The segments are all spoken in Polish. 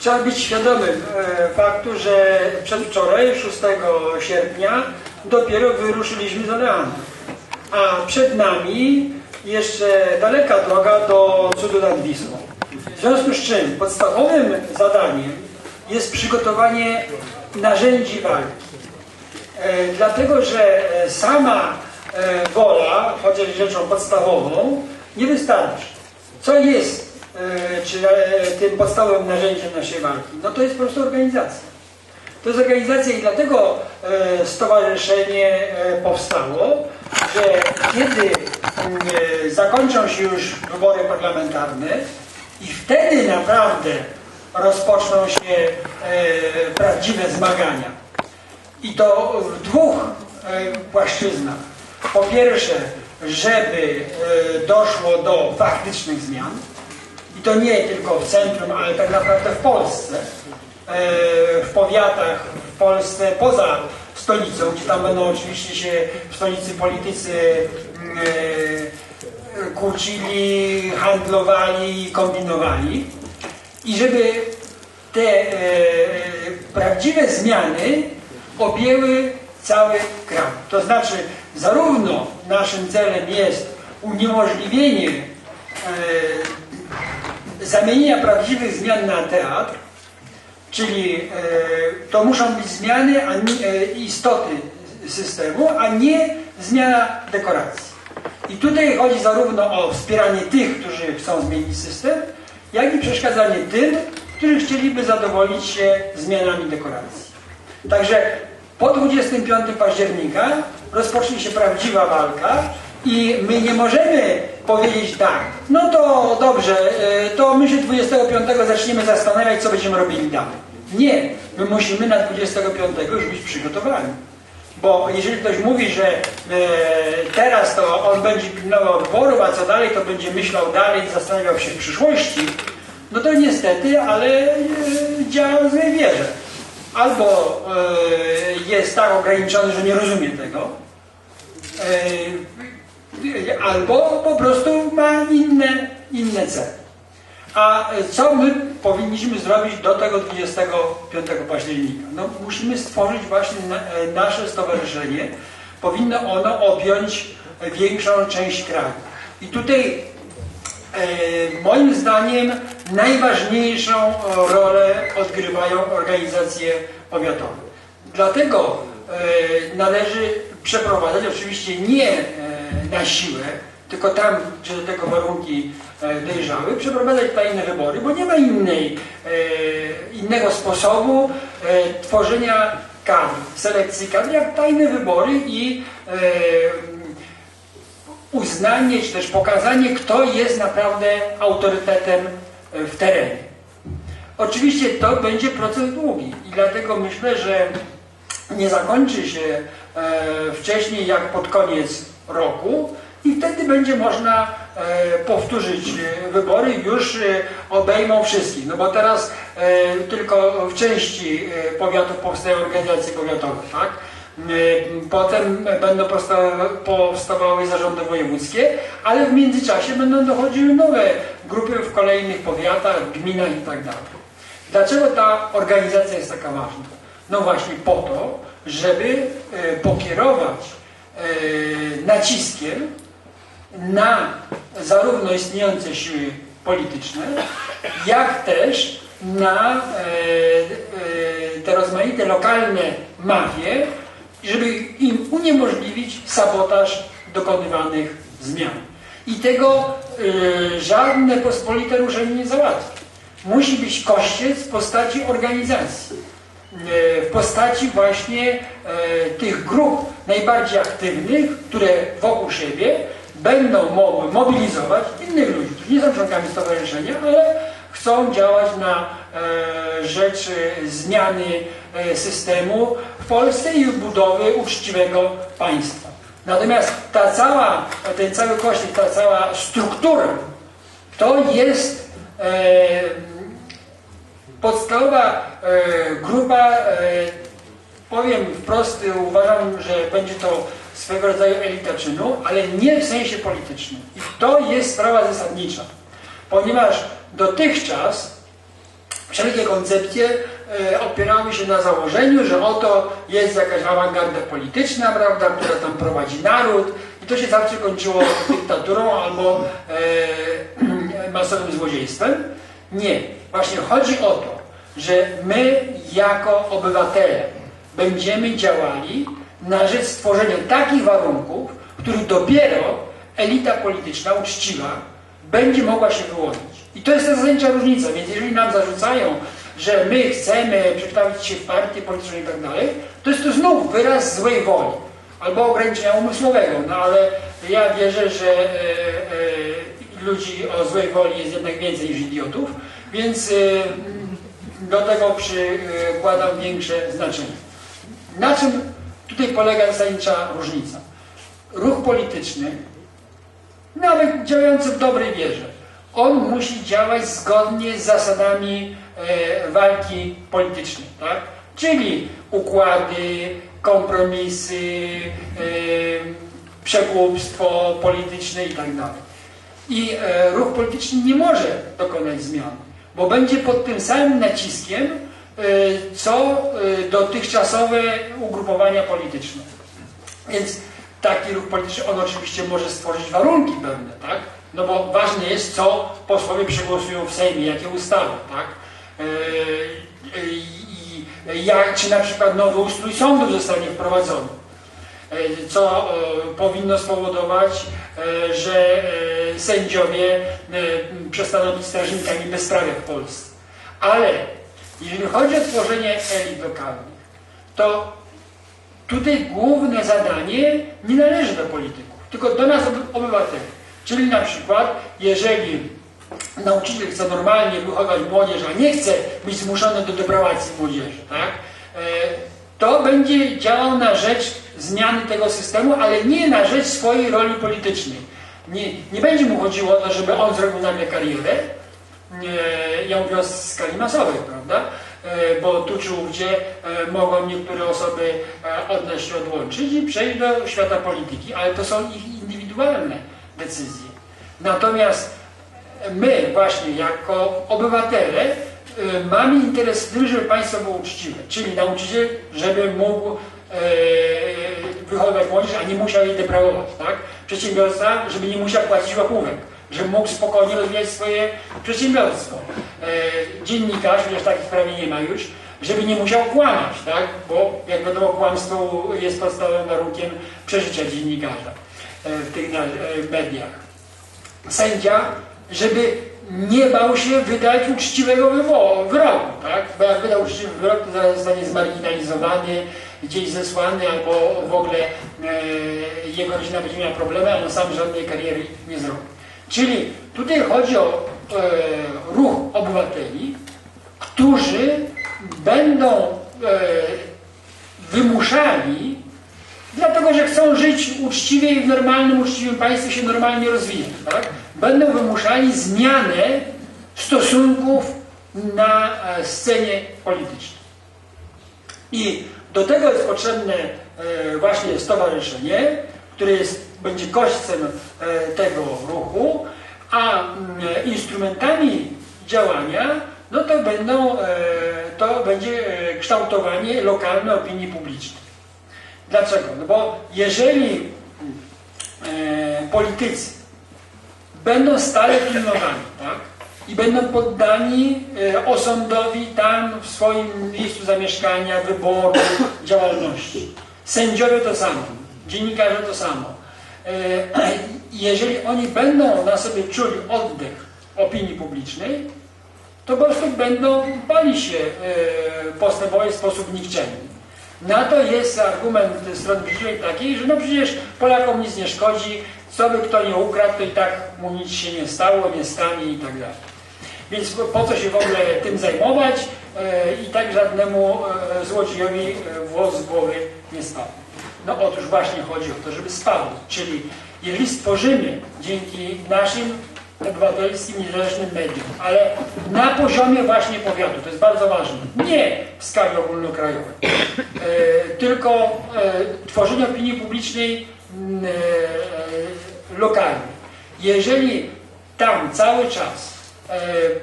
Trzeba być świadomym e, faktu, że przedwczoraj, 6 sierpnia, dopiero wyruszyliśmy z Orleanu. A przed nami jeszcze daleka droga do cudu nad Wisłą. W związku z czym podstawowym zadaniem jest przygotowanie narzędzi walki. E, dlatego, że e, sama wola, chociaż rzeczą podstawową, nie wystarczy. Co jest czy, e, tym podstawowym narzędziem naszej walki? No to jest po prostu organizacja. To jest organizacja i dlatego e, stowarzyszenie e, powstało, że kiedy e, zakończą się już wybory parlamentarne i wtedy naprawdę rozpoczną się e, prawdziwe zmagania. I to w dwóch e, płaszczyznach. Po pierwsze, żeby e, doszło do faktycznych zmian, i to nie tylko w centrum, ale tak naprawdę w Polsce, e, w powiatach w Polsce poza stolicą, gdzie tam będą oczywiście się w stolicy politycy mm, e, kłócili, handlowali, kombinowali i żeby te e, prawdziwe zmiany objęły cały kraj. To znaczy, zarówno naszym celem jest uniemożliwienie zamienienia prawdziwych zmian na teatr, czyli e, to muszą być zmiany e, istoty systemu, a nie zmiana dekoracji. I tutaj chodzi zarówno o wspieranie tych, którzy chcą zmienić system, jak i przeszkadzanie tym, którzy chcieliby zadowolić się zmianami dekoracji. Także po 25 października rozpocznie się prawdziwa walka i my nie możemy powiedzieć tak, no to dobrze, e, to my się 25 zaczniemy zastanawiać, co będziemy robili dalej. Nie, my musimy na 25 już być przygotowani. Bo jeżeli ktoś mówi, że e, teraz to on będzie pilnował wyborów, a co dalej, to będzie myślał dalej zastanawiał się w przyszłości, no to niestety, ale e, działa w złej wierze. Albo jest tak ograniczony, że nie rozumie tego, albo po prostu ma inne, inne cele. A co my powinniśmy zrobić do tego 25 października? No, musimy stworzyć właśnie e, nasze stowarzyszenie. Powinno ono objąć większą część kraju. I tutaj e, moim zdaniem najważniejszą rolę odgrywają organizacje powiatowe. Dlatego e, należy przeprowadzać oczywiście nie na siłę, tylko tam, gdzie do tego warunki e, dojrzały, przeprowadzać tajne wybory, bo nie ma innej, e, innego sposobu e, tworzenia kadr, selekcji kadr, jak tajne wybory i uznanie, czy też pokazanie, kto jest naprawdę autorytetem w terenie. Oczywiście to będzie proces długi i dlatego myślę, że nie zakończy się wcześniej jak pod koniec roku i wtedy będzie można e, powtórzyć e, wybory już e, obejmą wszystkich. No bo teraz tylko w części powiatów powstają organizacje powiatowe, tak? Potem będą powstawały, zarządy wojewódzkie, ale w międzyczasie będą dochodziły nowe grupy w kolejnych powiatach, gminach i tak. Dlaczego ta organizacja jest taka ważna? No właśnie po to, żeby pokierować naciskiem na zarówno istniejące siły polityczne, jak też na e, e, te rozmaite lokalne mafie, żeby im uniemożliwić sabotaż dokonywanych zmian. I tego e, żadne pospolite ruszenie nie załatwi. Musi być kościec w postaci organizacji, e, w postaci właśnie e, tych grup najbardziej aktywnych, które wokół siebie będą mogły mobilizować innych ludzi, którzy nie są członkami stowarzyszenia, ale chcą działać na e, rzecz e, zmiany e, systemu w Polsce i budowy uczciwego państwa. Natomiast ta cała, ten cały kościół, ta cała struktura to jest e, podstawowa e, grupa, e, powiem wprost, uważam, że będzie to swego rodzaju elita czynu, ale nie w sensie politycznym. I to jest sprawa zasadnicza, ponieważ dotychczas wszelkie koncepcje e, opierały się na założeniu, że oto jest jakaś awangarda polityczna, prawda, która tam prowadzi naród i to się zawsze kończyło dyktaturą albo e, masowym złodziejstwem. Nie. Właśnie chodzi o to, że my jako obywatele będziemy działali na rzecz stworzenia takich warunków, których dopiero elita polityczna, uczciwa, będzie mogła się wyłonić. I to jest ta zasadnicza różnica. Więc jeżeli nam zarzucają, że my chcemy przekształcić się w partię polityczną i tak dalej, to jest to znów wyraz złej woli albo ograniczenia umysłowego. No ale ja wierzę, że e, e, ludzi o złej woli jest jednak więcej niż idiotów, więc e, do tego przykładam większe znaczenie. Na czym tutaj polega zasadnicza różnica? Ruch polityczny, nawet działający w dobrej wierze, on musi działać zgodnie z zasadami e, walki politycznej, tak? Czyli układy, kompromisy, e, przekupstwo polityczne i tak e, ruch polityczny nie może dokonać zmian, bo będzie pod tym samym naciskiem, e, co e, dotychczasowe ugrupowania polityczne. Więc taki ruch polityczny, on oczywiście może stworzyć warunki pewne, tak? No bo ważne jest, co posłowie przegłosują w Sejmie, jakie ustawy, tak? I jak, czy na przykład nowy ustrój sądów zostanie wprowadzony, co powinno spowodować, że sędziowie przestaną być strażnikami bezprawia w Polsce. Ale jeżeli chodzi o tworzenie elit lokalnych, to tutaj główne zadanie nie należy do polityków, tylko do nas, obywateli. Czyli na przykład, jeżeli nauczyciel chce normalnie wychować młodzież, a nie chce być zmuszony do deprawacji młodzieży, tak? E, to będzie działał na rzecz zmiany tego systemu, ale nie na rzecz swojej roli politycznej. Nie, nie będzie mu chodziło o to, żeby on zrobił nagle karierę, ja mówię o skali masowej, prawda? E, bo tu czy ówdzie e, mogą niektóre osoby od nas się odłączyć i przejść do świata polityki, ale to są ich indywidualne decyzje. Natomiast my właśnie jako obywatele mamy interes w tym, żeby państwo było uczciwe, czyli nauczyciel, żeby mógł e, wychowywać młodzież, a nie musiał jej deprawować, tak? Przedsiębiorca, żeby nie musiał płacić łapówek, żeby mógł spokojnie rozwijać swoje przedsiębiorstwo. E, dziennikarz, chociaż takich prawie nie ma już, żeby nie musiał kłamać, tak? Bo jak wiadomo, kłamstwo jest podstawowym warunkiem przeżycia dziennikarza e, w tych mediach sędzia, żeby nie bał się wydać uczciwego wyroku, tak? Bo jak wydał uczciwy wyrok, to zaraz zostanie zmarginalizowany, gdzieś zesłany, albo w ogóle e, jego rodzina będzie miała problemy, a on sam żadnej kariery nie zrobi. Czyli tutaj chodzi o e, ruch obywateli, którzy będą e, wymuszali Dlatego, że chcą żyć uczciwie i w normalnym, uczciwym państwie się normalnie rozwijać. Tak? Będą wymuszali zmianę stosunków na scenie politycznej. I do tego jest potrzebne e, właśnie stowarzyszenie, które jest, będzie kośćcem e, tego ruchu, a mm, instrumentami działania no to, będą, to będzie kształtowanie lokalnej opinii publicznej. Dlaczego? No bo jeżeli e, politycy będą stale pilnowani, tak? I będą poddani e, osądowi tam w swoim miejscu zamieszkania, wyboru, działalności. Sędziowie to samo, dziennikarze to samo. E, jeżeli oni będą na sobie czuli oddech opinii publicznej, to po prostu będą bali się e, postępować w sposób nikczemny. Na to jest argument strony przeciwnej taki, że no przecież Polakom nic nie szkodzi, co by kto nie ukradł, to i tak mu nic się nie stało, nie stanie i tak dalej. Więc po co się w ogóle tym zajmować e, i tak żadnemu e, złodziejowi e, włos z głowy nie spadł. No otóż właśnie chodzi o to, żeby spadł. Czyli jeżeli stworzymy dzięki naszym obywatelskim, niezależnym medium, ale na poziomie właśnie powiatu, to jest bardzo ważne, nie w skali ogólnokrajowej, tylko tworzenie opinii publicznej mm, lokalnej. Jeżeli tam cały czas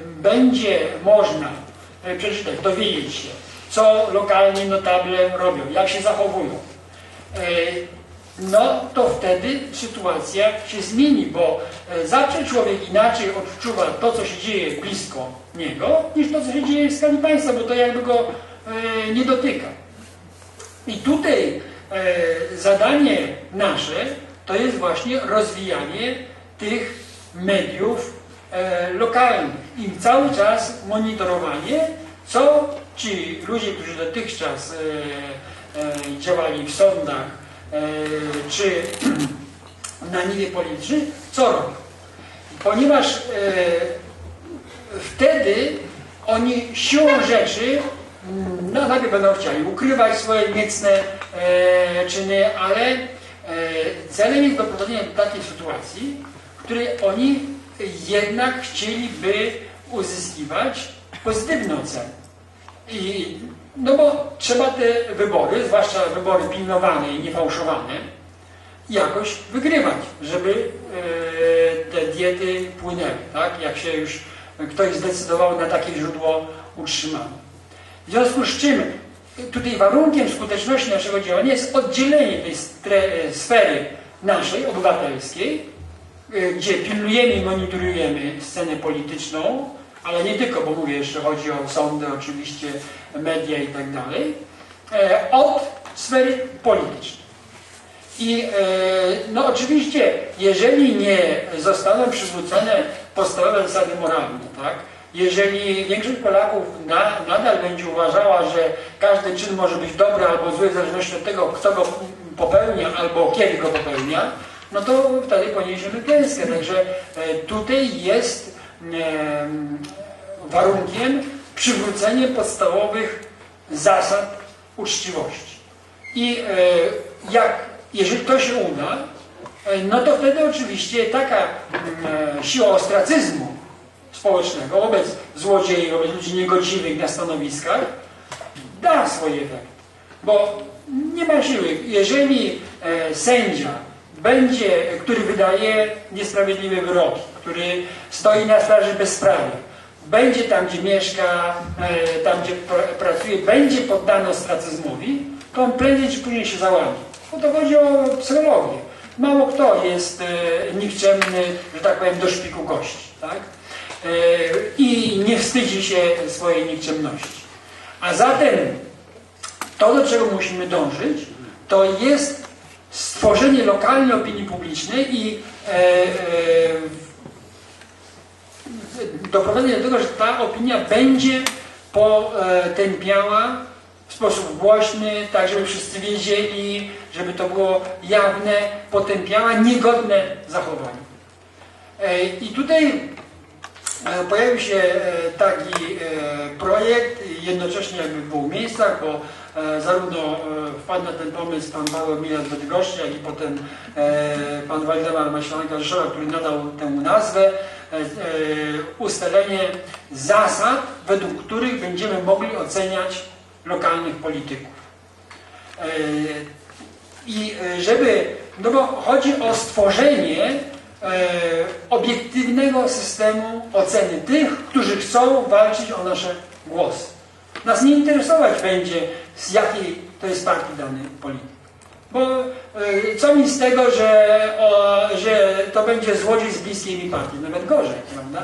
będzie można e, przeczytać, dowiedzieć się, co lokalni notable robią, jak się zachowują, e, no to wtedy sytuacja się zmieni, bo e, zawsze człowiek inaczej odczuwa to, co się dzieje blisko niego, niż to, co się dzieje w skali państwa, bo to jakby go e, nie dotyka. I tutaj e, zadanie nasze to jest właśnie rozwijanie tych mediów e, lokalnych i cały czas monitorowanie, co ci ludzie, którzy dotychczas e, e, działali w sądach e, czy na niwie politycznej, co robią. Ponieważ e, wtedy oni siłą rzeczy mm, no, najpierw będą chcieli ukrywać swoje niecne e, czyny, ale e, celem jest doprowadzenie do takiej sytuacji, w której oni jednak chcieliby uzyskiwać pozytywne oceny. I, no bo trzeba te wybory, zwłaszcza wybory pilnowane i niefałszowane, jakoś wygrywać, żeby e, te diety płynęły, tak? Jak się już ktoś zdecydował na takie źródło utrzymane. W związku z czym tutaj warunkiem skuteczności naszego działania jest oddzielenie tej sfery naszej, obywatelskiej, gdzie pilnujemy i monitorujemy scenę polityczną, ale nie tylko, bo mówię, jeszcze chodzi o sądy, oczywiście media i tak dalej, e, od sfery politycznej. I e, no oczywiście, jeżeli nie zostaną przywrócone podstawowe zasady moralne, tak? jeżeli większość Polaków na, nadal będzie uważała, że każdy czyn może być dobry albo zły w zależności od tego, kto go popełnia albo kiedy go popełnia, no to wtedy poniesiemy klęskę. Także e, tutaj jest e, warunkiem przywrócenie podstawowych zasad uczciwości. I e, jak, jeżeli to się uda, no to wtedy oczywiście taka mm, siła ostracyzmu społecznego wobec złodziei, wobec ludzi niegodziwych na stanowiskach da swoje efekty. Bo nie ma siły. Jeżeli sędzia będzie, który wydaje niesprawiedliwe wyroki, który stoi na straży bezprawia, będzie tam, gdzie mieszka, e, tam, gdzie pr pracuje, będzie poddany ostracyzmowi, to on prędzej czy później się załamie. Bo to chodzi o psychologię. Mało kto jest e, nikczemny, że tak powiem, do szpiku kości. Tak? E, I nie wstydzi się swojej nikczemności. A zatem to, do czego musimy dążyć, to jest stworzenie lokalnej opinii publicznej i e, e, doprowadzenie do tego, że ta opinia będzie potępiała w sposób głośny, tak żeby wszyscy wiedzieli, żeby to było jawne, potępiała niegodne zachowanie. E, I tutaj e, pojawił się e, taki projekt, jednocześnie jakby w dwóch miejscach, bo zarówno wpadł na ten pomysł pan Paweł Milan z Bydgoszczy, jak i potem pan Waldemar Maślanka Rzeszowa, który nadał temu nazwę, ustalenie zasad, według których będziemy mogli oceniać lokalnych polityków. I żeby, no bo chodzi o stworzenie obiektywnego systemu oceny tych, którzy chcą walczyć o nasze głosy. Nas nie interesować będzie, z jakiej to jest partii dany polityk. Bo co mi z tego, że, o, że to będzie złodziej z bliskiej mi partii, nawet gorzej, prawda?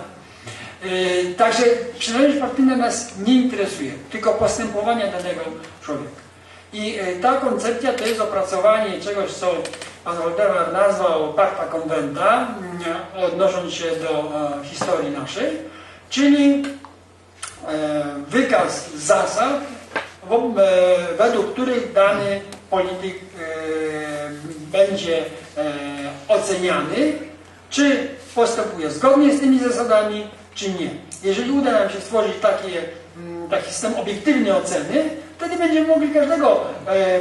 Także przynależność partyjna nas nie interesuje, tylko postępowania danego człowieka. I ta koncepcja to jest opracowanie czegoś, co pan Waldemar nazwał Parta Konwenta, odnosząc się do historii naszej, czyli wykaz zasad, według których dany polityk będzie oceniany, czy postępuje zgodnie z tymi zasadami, czy nie. Jeżeli uda nam się stworzyć takie, taki system obiektywnej oceny, wtedy będziemy mogli każdego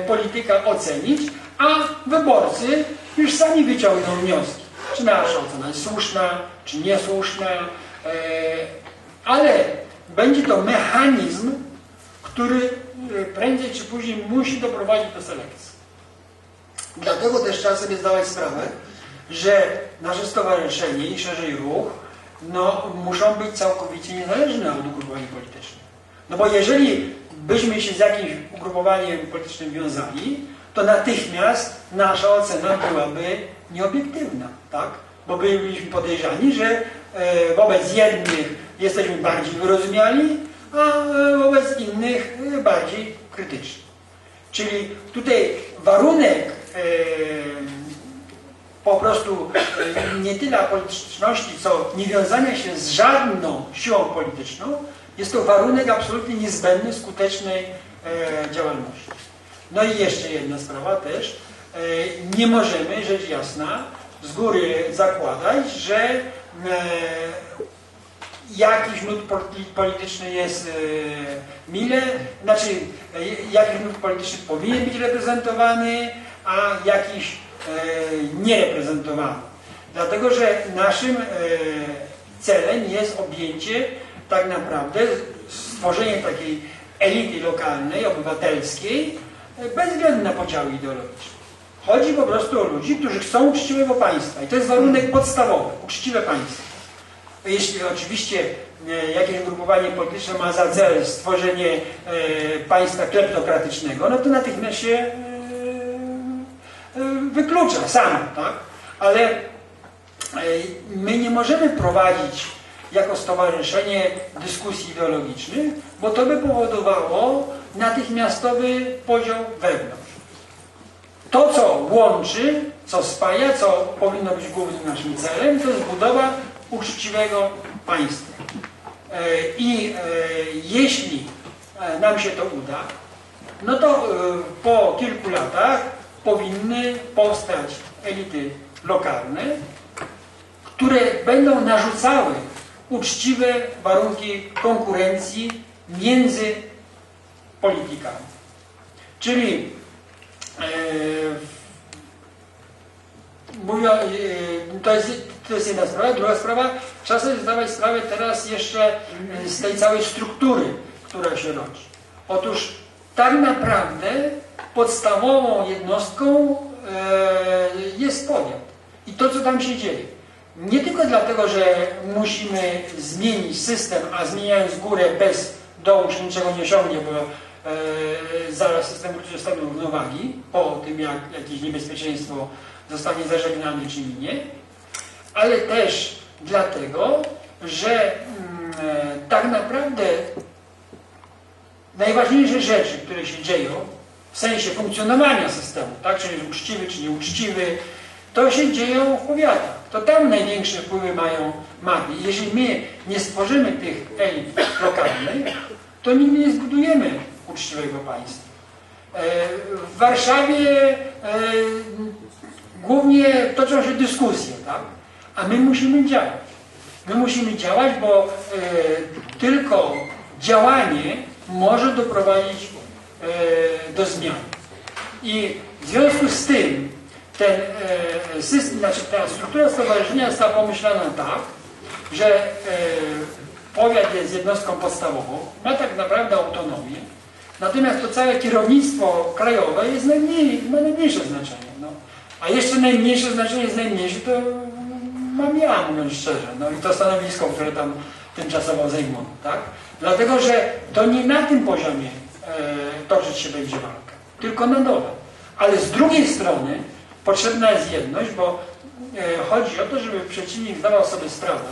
polityka ocenić, a wyborcy już sami wyciągną wnioski. Czy nasza ocena jest słuszna, czy niesłuszna, ale będzie to mechanizm, który prędzej czy później musi doprowadzić do selekcji. Dlatego też trzeba sobie zdawać sprawę, że nasze stowarzyszenie i szerzej ruch no, muszą być całkowicie niezależne od ugrupowań politycznych. No bo jeżeli byśmy się z jakimś ugrupowaniem politycznym wiązali, to natychmiast nasza ocena byłaby nieobiektywna, tak? Bo byliśmy podejrzani, że e, wobec jednych jesteśmy bardziej wyrozumiali, a e, wobec e, bardziej krytyczni. Czyli tutaj warunek e, po prostu e, nie tyle apolityczności, co niewiązania się z żadną siłą polityczną, jest to warunek absolutnie niezbędny skutecznej e, działalności. No i jeszcze jedna sprawa też. Nie możemy, rzecz jasna, z góry zakładać, że jakiś poli- polityczny jest e, mile, znaczy e, jakiś nurt polityczny powinien być reprezentowany, a jakiś e, niereprezentowany. Dlatego, że naszym celem jest objęcie tak naprawdę stworzenie takiej elity lokalnej, obywatelskiej, bez względu na podziały ideologiczne. Chodzi po prostu o ludzi, którzy chcą uczciwego państwa i to jest warunek podstawowy, uczciwe państwo. Jeśli oczywiście e, jakieś ugrupowanie polityczne ma za cel stworzenie e, państwa kleptokratycznego, no to natychmiast się e, wyklucza samo, tak? Ale my nie możemy prowadzić jako stowarzyszenie dyskusji ideologicznych, bo to by powodowało natychmiastowy podział wewnątrz. To, co łączy, co spaja, co powinno być głównym naszym celem, to jest budowa uczciwego państwa. E, I e, jeśli e, nam się to uda, no to po kilku latach powinny powstać elity lokalne, które będą narzucały uczciwe warunki konkurencji między politykami. Czyli e, mówią, e, to, jest, to jest jedna sprawa. Druga sprawa, trzeba sobie zdawać sprawę teraz jeszcze e, z tej całej struktury, która się rodzi. Otóż tak naprawdę podstawową jednostką e, jest powiat. I to, co tam się dzieje. Nie tylko dlatego, że musimy zmienić system, a zmieniając górę bez dołu się niczego nie osiągnie, bo e, zaraz system wróci do stanu równowagi, po tym jak jakieś niebezpieczeństwo zostanie zażegnane czy minie, ale też dlatego, że mm, e, tak naprawdę najważniejsze rzeczy, które się dzieją w sensie funkcjonowania systemu, tak, czy jest uczciwy, czy nieuczciwy, to się dzieją w powiatach. To tam największe wpływy mają mafie. Jeżeli my nie stworzymy tych elit lokalnych, to nigdy nie zbudujemy uczciwego państwa. E, W Warszawie e, głównie toczą się dyskusje, tak? A my musimy działać. My musimy działać, bo e, tylko działanie może doprowadzić e, do zmian. I w związku z tym ten e, system, znaczy ta struktura stowarzyszenia została pomyślana tak, że powiat jest jednostką podstawową, ma tak naprawdę autonomię, natomiast to całe kierownictwo krajowe jest najmniej, ma najmniejsze znaczenie. No. A jeszcze najmniejsze znaczenie jest najmniejsze, to mam ja, mówiąc szczerze. No i to stanowisko, które tam tymczasowo zajmuję, tak? Dlatego, że to nie na tym poziomie e, toczyć się będzie walka, tylko na dole. Ale z drugiej strony potrzebna jest jedność, bo e, chodzi o to, żeby przeciwnik zdawał sobie sprawę,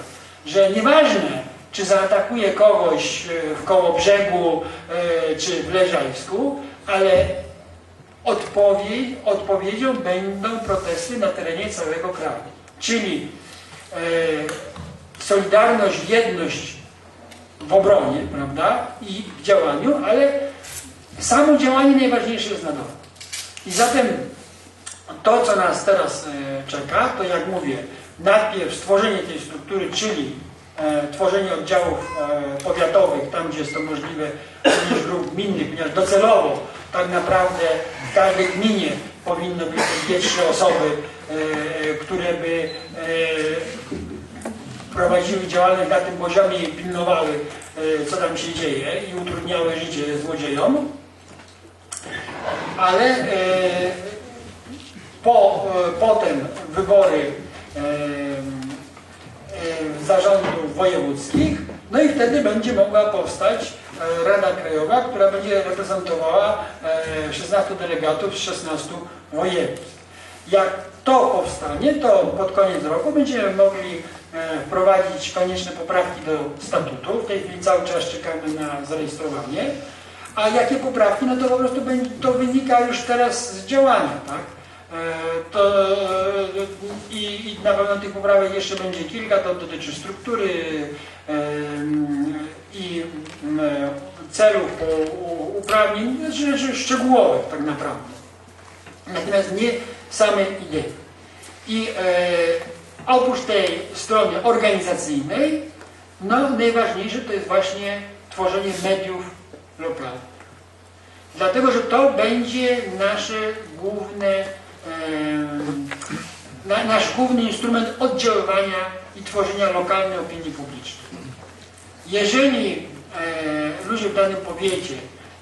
że nieważne, czy zaatakuje kogoś e, w koło brzegu e, czy w Leżajsku, ale odpowiedź, odpowiedzią będą protesty na terenie całego kraju. Czyli solidarność, jedność w obronie, prawda, i w działaniu, ale samo działanie najważniejsze jest na dole. I zatem to, co nas teraz e, czeka, to jak mówię, najpierw stworzenie tej struktury, czyli e, tworzenie oddziałów e, powiatowych, tam gdzie jest to możliwe, również grup gminnych, ponieważ docelowo tak naprawdę w każdej gminie powinno być dwie, trzy osoby, e, które by e, prowadziły działalność na tym poziomie i pilnowały, e, co tam się dzieje i utrudniały życie złodziejom. Ale e, po, e, potem wybory e, e, zarządów wojewódzkich, no i wtedy będzie mogła powstać e, Rada Krajowa, która będzie reprezentowała e, 16 delegatów z 16 województw. Jak to powstanie, to pod koniec roku będziemy mogli e, wprowadzić konieczne poprawki do statutu. W tej chwili cały czas czekamy na zarejestrowanie. A jakie poprawki? No to po prostu to wynika już teraz z działania, tak? E, To, e, i, na pewno tych poprawek jeszcze będzie kilka, to dotyczy struktury e, m, i m, celów, u- u- uprawnień, rzeczy szczegółowych tak naprawdę. Natomiast nie same idei. I e, oprócz tej strony organizacyjnej, no najważniejsze to jest właśnie tworzenie mediów lokalnych. Dlatego, że to będzie nasze główne, na, nasz główny instrument oddziaływania i tworzenia lokalnej opinii publicznej. Jeżeli e, ludzie w danym powiecie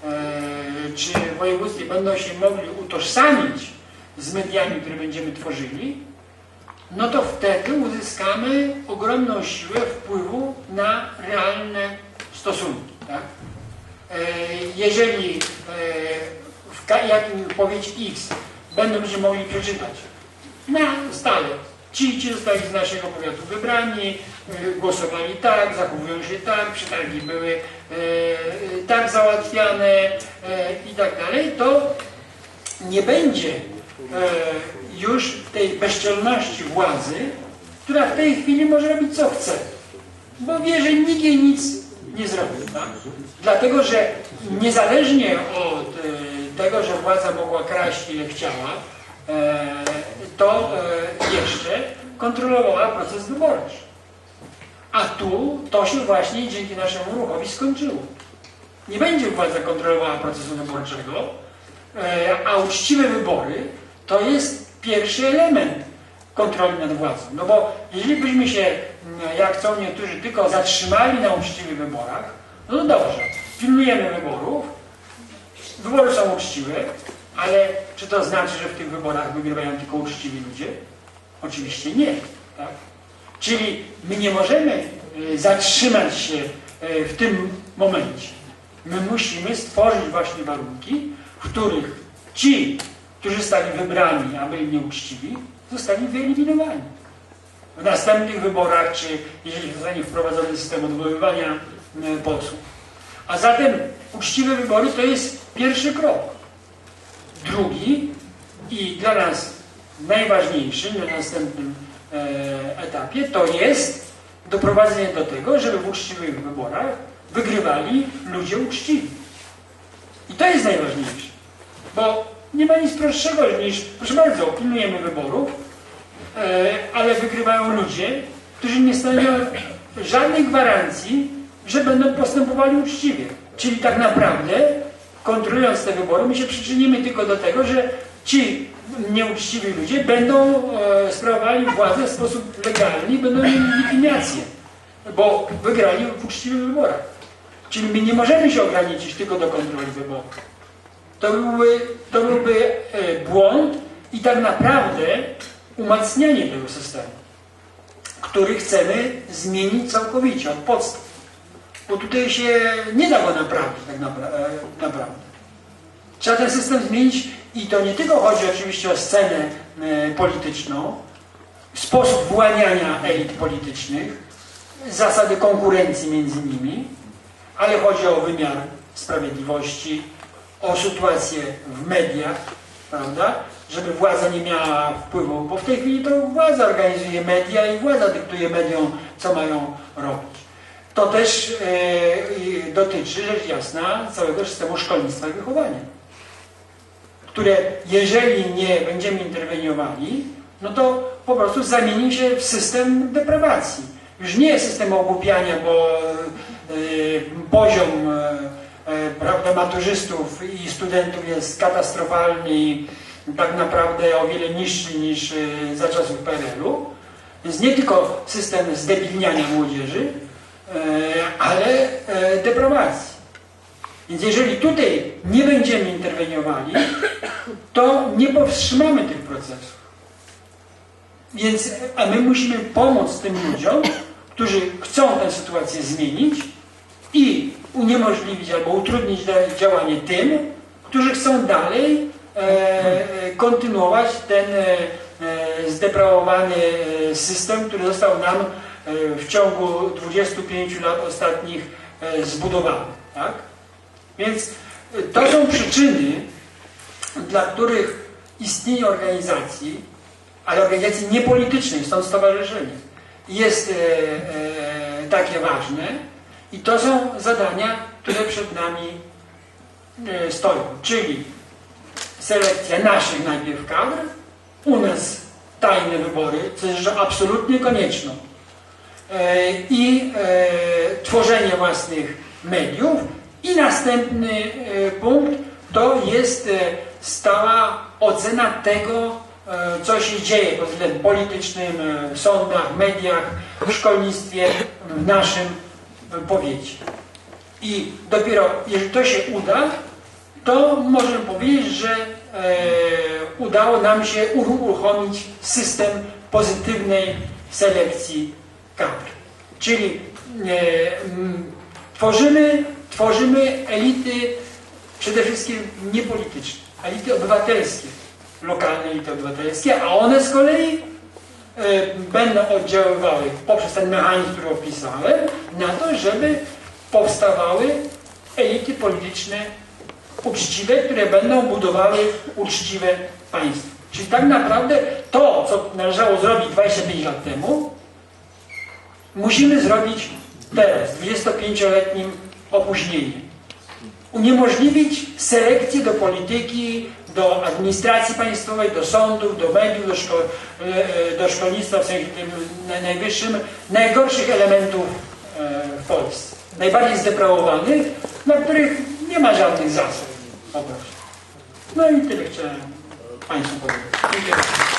e, czy województwie będą się mogli utożsamić z mediami, które będziemy tworzyli, no to wtedy uzyskamy ogromną siłę wpływu na realne stosunki. Tak? E, Jeżeli w jakim powiecie X będą ludzie mogli przeczytać na stale. Ci, ci zostali z naszego powiatu wybrani, y, głosowali tak, zachowują się tak, przetargi były e, e, tak załatwiane e, i tak dalej, to nie będzie e, już tej bezczelności władzy, która w tej chwili może robić co chce. Bo wie, że nikt jej nic nie zrobi. Tak? Dlatego, że niezależnie od e, tego, że władza mogła kraść ile chciała, e, to e, jeszcze kontrolowała proces wyborczy. A tu to się właśnie dzięki naszemu ruchowi skończyło. Nie będzie władza kontrolowała procesu wyborczego, e, a uczciwe wybory to jest pierwszy element kontroli nad władzą. No bo jeżeli byśmy się, mm, jak chcą niektórzy, tylko zatrzymali na uczciwych wyborach, no dobrze, pilnujemy wyborów, wybory są uczciwe, ale czy to znaczy, że w tych wyborach wygrywają tylko uczciwi ludzie? Oczywiście nie. Tak? Czyli my nie możemy e, zatrzymać się e, w tym momencie. My musimy stworzyć właśnie warunki, w których ci, którzy zostali wybrani, a byli nieuczciwi, zostali wyeliminowani. W następnych wyborach, czy jeżeli zostanie wprowadzony system odwoływania e, posłów. A zatem uczciwe wybory to jest pierwszy krok. Drugi i dla nas najważniejszy na następnym e, etapie to jest doprowadzenie do tego, żeby w uczciwych wyborach wygrywali ludzie uczciwi. I to jest najważniejsze. Bo nie ma nic prostszego niż, proszę bardzo, pilnujemy wyborów, e, ale wygrywają ludzie, którzy nie stanowią żadnej gwarancji, że będą postępowali uczciwie. Czyli tak naprawdę, kontrolując te wybory, my się przyczynimy tylko do tego, że ci nieuczciwi ludzie będą e, sprawowali władzę w sposób legalny i będą mieli legitymację, bo wygrali w uczciwych wyborach. Czyli my nie możemy się ograniczyć tylko do kontroli wyborów. To byłby, to byłby e, błąd i tak naprawdę umacnianie tego systemu, który chcemy zmienić całkowicie, od podstaw. Bo tutaj się nie da go naprawić tak e, naprawdę. Trzeba ten system zmienić i to nie tylko chodzi oczywiście o scenę e, polityczną, sposób właniania elit politycznych, zasady konkurencji między nimi, ale chodzi o wymiar sprawiedliwości, o sytuację w mediach, prawda? Żeby władza nie miała wpływu, bo w tej chwili to władza organizuje media i władza dyktuje mediom, co mają robić. To też e, dotyczy, rzecz jasna, całego systemu szkolnictwa i wychowania, które jeżeli nie będziemy interweniowali, no to po prostu zamieni się w system deprawacji. Już nie system ogłupiania, bo e, poziom e, e, prawda, maturzystów i studentów jest katastrofalny i tak naprawdę o wiele niższy niż za czasów PRL-u. Więc nie tylko system zdebilniania młodzieży, ale e, deprawacji. Więc jeżeli tutaj nie będziemy interweniowali, to nie powstrzymamy tych procesów. Więc, a my musimy pomóc tym ludziom, którzy chcą tę sytuację zmienić i uniemożliwić albo utrudnić działanie tym, którzy chcą dalej e, e, kontynuować ten e, e, zdeprawowany e, system, który został nam e, w ciągu 25 lat ostatnich e, zbudowany. Tak? Więc e, to są przyczyny, dla których istnienie organizacji, ale organizacji niepolitycznej, stąd stowarzyszenie, jest e, e, takie ważne i to są zadania, które przed nami e, stoją, czyli selekcja naszych najpierw kadr, u nas tajne wybory, co jest absolutnie konieczną e, i e, tworzenie własnych mediów i następny e, punkt to jest e, stała ocena tego, e, co się dzieje pod względem politycznym, e, w sądach, mediach, w szkolnictwie, w naszym e, powiecie. I dopiero jeżeli to się uda, to możemy powiedzieć, że e, udało nam się uruchomić system pozytywnej selekcji. Czyli e, tworzymy, tworzymy elity przede wszystkim niepolityczne, elity obywatelskie, lokalne elity obywatelskie, a one z kolei e, będą oddziaływały poprzez ten mechanizm, który opisałem, na to, żeby powstawały elity polityczne uczciwe, które będą budowały uczciwe państwo. Czyli tak naprawdę to, co należało zrobić 25 lat temu, musimy zrobić teraz, w 25-letnim opóźnieniem. Uniemożliwić selekcję do polityki, do administracji państwowej, do sądów, do mediów, do, szko e, do szkolnictwa w sensie najwyższym, najgorszych elementów e, w Polsce. Najbardziej zdeprawowanych, na których nie ma żadnych zasad. No i tyle chciałem Państwu powiedzieć. Dziękuję.